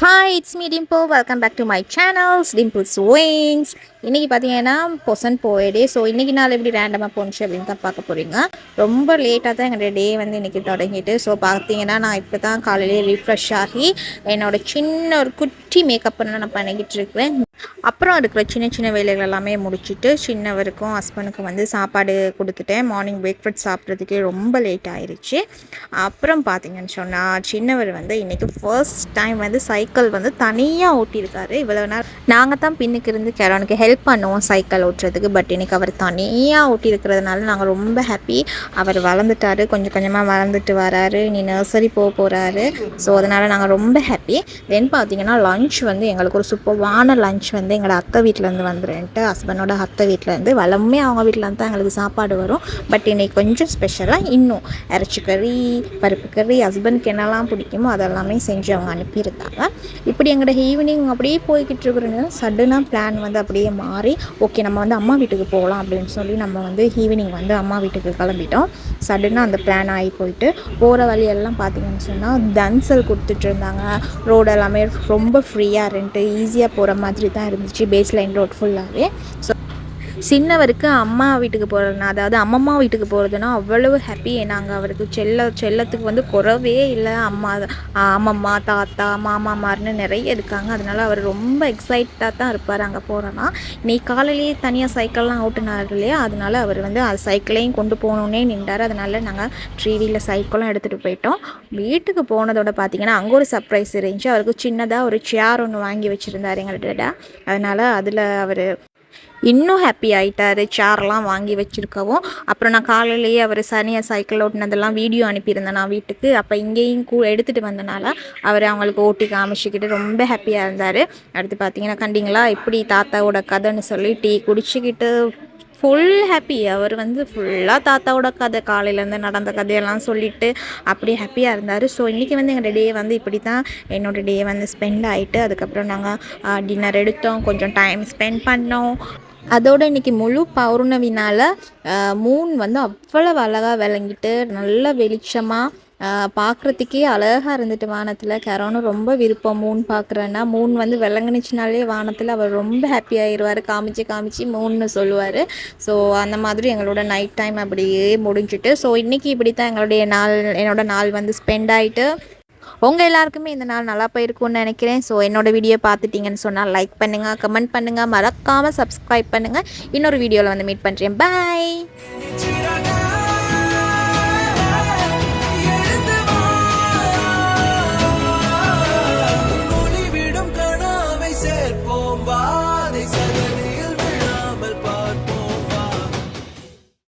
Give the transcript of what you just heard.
Hi it's me Dimpo welcome back to my channels Dimple's wings இன்றைக்கி பார்த்தீங்கன்னா Poson போயிடே so இன்றைக்கி நாள் எப்படி ரேண்டமாக போணுச்சு அப்படின்னு தான் பார்க்க போகிறீங்க ரொம்ப லேட்டாக தான் எங்களுடைய டே வந்து இன்றைக்கி தொடங்கிட்டு. ஸோ பார்த்தீங்கன்னா நான் இப்போ தான் காலையிலே ரிஃப்ரெஷ் ஆகி என்னோட சின்ன ஒரு குட்டி மேக்கப் நான் பண்ணிக்கிட்டு இருக்கிறேன். அப்புறம் இருக்கிற சின்ன சின்ன வேலைகள் எல்லாமே முடிச்சுட்டு சின்னவருக்கும் ஹஸ்பண்டுக்கும் வந்து சாப்பாடு கொடுத்துட்டேன். மார்னிங் பிரேக்ஃபாஸ்ட் சாப்பிட்றதுக்கே ரொம்ப லேட் ஆயிடுச்சு அப்புறம் பார்த்தீங்கன்னு சொன்னால் சின்னவர் வந்து இன்றைக்கி ஃபர்ஸ்ட் டைம் வந்து சைக்கிள் வந்து தனியாக ஓட்டியிருக்காரு. இவ்வளோ நேரம் நாங்கள் தான் பின்னுக்கு இருந்து கேரனுக்கு ஹெல்ப் பண்ணுவோம் சைக்கிள் ஓட்டுறதுக்கு பட் இன்றைக்கி அவர் தனியாக ஓட்டியிருக்கிறதுனால நாங்கள் ரொம்ப ஹாப்பி அவர் வளர்ந்துட்டாரு கொஞ்சம் கொஞ்சமாக வளர்ந்துட்டு வராரு நீ நர்சரி போக போகிறாரு ஸோ அதனால் நாங்கள் ரொம்ப ஹாப்பி தென் பார்த்தீங்கன்னா லஞ்ச் வந்து எங்களுக்கு ஒரு சூப்பர்வான லஞ்ச் வந்து எங்களோட அத்தை வீட்டிலேருந்து வந்துருன்ட்டு ஹஸ்பண்டோட அத்தை வீட்டிலேருந்து வளமே அவங்க வீட்டிலேருந்து தான் எங்களுக்கு சாப்பாடு வரும். பட் இன்றைக்கி கொஞ்சம் ஸ்பெஷலாக இன்னும் இறச்சி கறி பருப்பு கறி ஹஸ்பண்டுக்கு என்னெல்லாம் பிடிக்குமோ அதெல்லாமே செஞ்சு அவங்க அனுப்பியிருந்தாங்க இப்படி எங்களோட ஈவினிங் அப்படியே போய்கிட்டு இருக்கிற சடனாக பிளான் வந்து அப்படியே மாறி ஓகே நம்ம வந்து அம்மா வீட்டுக்கு போகலாம் அப்படின்னு சொல்லி நம்ம வந்து ஈவினிங் வந்து அம்மா வீட்டுக்கு கிளம்பிட்டோம். சடனாக அந்த பிளான் ஆகி போயிட்டு போகிற வழியெல்லாம் பார்த்திங்கன்னு சொன்னால் தன்சல் கொடுத்துட்டு இருந்தாங்க. ரோடு எல்லாமே ரொம்ப ஃப்ரீயாக இருந்துட்டு ஈஸியாக போகிற மாதிரி தான் இருந்துச்சு பேஸ் லைன் ரோட் ஃபுல்லாகவே ஸோ சின்னவருக்கு அம்மா வீட்டுக்கு போகிறதுனா அதாவது அம்மம்மா வீட்டுக்கு போகிறதுனா அவ்வளவு ஹாப்பி நாங்கள் அவருக்கு செல்ல செல்லத்துக்கு வந்து குறவே இல்லை. அம்மா அம்மம்மா தாத்தா மாமாமார்னு நிறைய இருக்காங்க. அதனால அவர் ரொம்ப எக்ஸைட்டாக தான் இருப்பார் அங்கே போகிறோன்னா நீ காலையிலேயே தனியாக சைக்கிள்லாம் ஓட்டுனார் இல்லையா? அதனால அவர் வந்து அது சைக்கிளையும் கொண்டு போகணுன்னே நின்றார். அதனால நாங்கள் ட்ரீவியில் சைக்கிளும் எடுத்துகிட்டு போயிட்டோம். வீட்டுக்கு போனதோட பார்த்தீங்கன்னா அங்கே ஒரு சர்ப்ரைஸ் இருந்துச்சு. அவருக்கு சின்னதாக ஒரு சேர் ஒன்று வாங்கி வச்சுருந்தார் எங்கள்கிட்ட. அதனால் அதில் அவர் இன்னும் ஹாப்பி ஆகிட்டாரு சேர்லாம் வாங்கி வச்சுருக்கவும் அப்புறம் நான் காலையிலேயே அவர் சனியாக சைக்கிள் ஓட்டினதெல்லாம் வீடியோ அனுப்பியிருந்தேன் நான் வீட்டுக்கு. அப்போ இங்கேயும் கூ எடுத்துகிட்டு வந்தனால அவர் அவங்களுக்கு ஓட்டி காமிச்சிக்கிட்டு ரொம்ப ஹாப்பியாக இருந்தார். அடுத்து பார்த்தீங்கன்னா கண்டிங்களா இப்படி தாத்தாவோட கதைன்னு சொல்லி டீ குடிச்சிக்கிட்டு ஃபுல் ஹாப்பி அவர் வந்து ஃபுல்லாக தாத்தாவோட கதை காலையிலேருந்து நடந்த கதையெல்லாம் சொல்லிவிட்டு அப்படி ஹாப்பியாக இருந்தார். ஸோ இன்றைக்கி வந்து எங்கள் டே வந்து இப்படி தான் என்னோடய டே வந்து ஸ்பெண்ட் ஆகிட்டு அதுக்கப்புறம் நாங்கள் டின்னர் எடுத்தோம். கொஞ்சம் டைம் ஸ்பெண்ட் பண்ணோம். அதோடு இன்றைக்கி முழு பௌர்ணமினால் மூன் வந்து அவ்வளவு அழகாக விளங்கிட்டு நல்ல வெளிச்சமாக பார்க்குறதுக்கே அழகாக இருந்துட்டு வானத்தில். கரோனும் ரொம்ப விருப்பம் மூன் பார்க்குறேன்னா மூன் வந்து விளங்குனுச்சுனாலே வானத்தில் அவர் ரொம்ப ஹாப்பி ஆயிடுவார் காமிச்சு காமிச்சு மூன்னு சொல்லுவார். ஸோ அந்த மாதிரி எங்களோட நைட் டைம் அப்படியே முடிஞ்சுட்டு. ஸோ இன்றைக்கி இப்படி தான் எங்களுடைய நாள் என்னோட நாள் வந்து ஸ்பெண்ட் ஆகிட்டு உங்கள் எல்லாருக்குமே இந்த நாள் நல்லா போயிருக்கும்னு நினைக்கிறேன். ஸோ என்னோடய வீடியோ பார்த்துட்டிங்கன்னு சொன்னால் லைக் பண்ணுங்கள் கமெண்ட் பண்ணுங்கள் மறக்காமல் சப்ஸ்கிரைப் பண்ணுங்கள் இன்னொரு வீடியோவில் வந்து மீட் பண்ணுறேன் பாய் ba